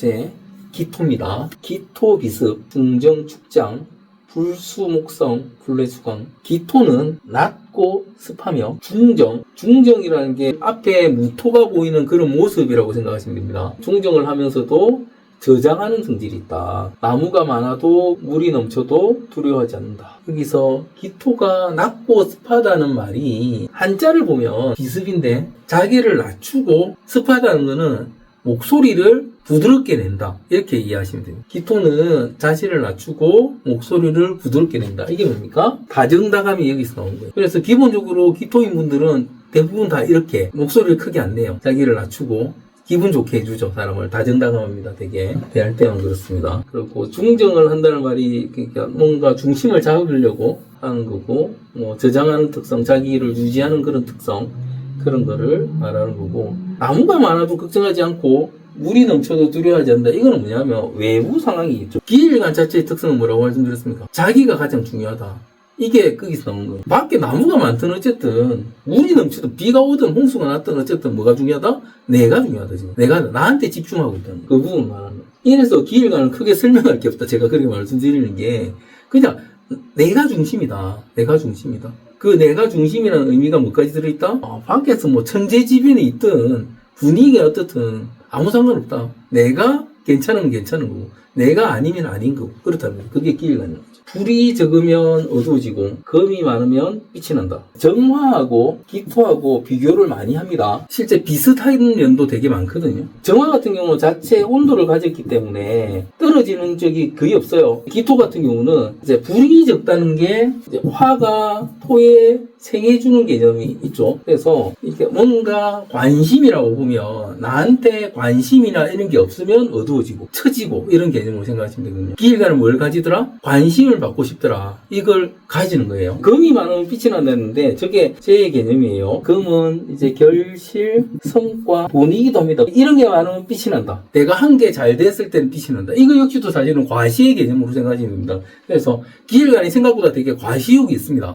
번째 기토입니다. 기토 비습, 중정 축장, 불수목성, 불내수강. 기토는 낮고 습하며 중정, 중정이라는 게 앞에 무토가 보이는 그런 모습이라고 생각하시면 됩니다. 중정을 하면서도 저장하는 성질이 있다. 나무가 많아도 물이 넘쳐도 두려워하지 않는다. 여기서 기토가 낮고 습하다는 말이 한자를 보면 비습인데 자기를 낮추고 습하다는 거는 목소리를 부드럽게 낸다. 이렇게 이해하시면 됩니다. 기토는 자신을 낮추고 목소리를 부드럽게 낸다. 이게 뭡니까? 다정다감이 여기서 나온 거예요. 그래서 기본적으로 기토인 분들은 대부분 다 이렇게 목소리를 크게 안 내요. 자기를 낮추고 기분 좋게 해주죠. 사람을 다정다감합니다. 되게 대할 때만 그렇습니다. 그리고 중정을 한다는 말이 그러니까 뭔가 중심을 잡으려고 하는 거고 뭐 저장하는 특성, 자기를 유지하는 그런 특성 그런 거를 말하는 거고 나무가 많아도 걱정하지 않고 물이 넘쳐도 두려워하지 않는다. 이거는 뭐냐면 외부 상황이 있죠. 기일관 자체의 특성은 뭐라고 말씀드렸습니까? 자기가 가장 중요하다. 이게 거기서 나온 거예요. 밖에 나무가 많든 어쨌든 물이 넘치든 비가 오든 홍수가 났든 어쨌든 뭐가 중요하다? 내가 중요하다 지금. 내가 나한테 집중하고 있다는 그 부분 말하는 거예요. 이래서 기일관을 크게 설명할 게 없다. 제가 그렇게 말씀드리는 게 그냥 내가 중심이다. 내가 중심이다. 그 내가 중심이라는 의미가 뭐까지 들어있다? 어, 밖에서 뭐 천재지변이 있든 분위기가 어떻든 아무 상관없다. 내가 괜찮으면 괜찮은 거고 내가 아니면 아닌 거고 그렇다면 그게 기일관인 거죠. 불이 적으면 어두워지고 금이 많으면 빛이 난다. 정화하고 기토하고 비교를 많이 합니다. 실제 비슷한 면도 되게 많거든요. 정화 같은 경우는 자체 온도를 가졌기 때문에 떨어지는 적이 거의 없어요. 기토 같은 경우는 이제 불이 적다는 게 이제 화가 토에 생해주는 개념이 있죠. 그래서 이렇게 뭔가 관심이라고 보면 나한테 관심이나 이런 게 없으면 어두워지고 처지고 이런 개념 으로 생각하시면 되거든요. 기일가는 뭘 가지더라? 관심을 받고 싶더라. 이걸 가지는 거예요. 금이 많으면 빛이 난다는데 저게 제 개념이에요. 금은 이제 결실, 성과, 본이기도 합니다. 이런 게 많으면 빛이 난다. 내가 한 게 잘 됐을 때는 빛이 난다. 이거 역시도 사실은 과시의 개념으로 생각하시면 됩니다. 그래서 기일간이 생각보다 되게 과시욕이 있습니다.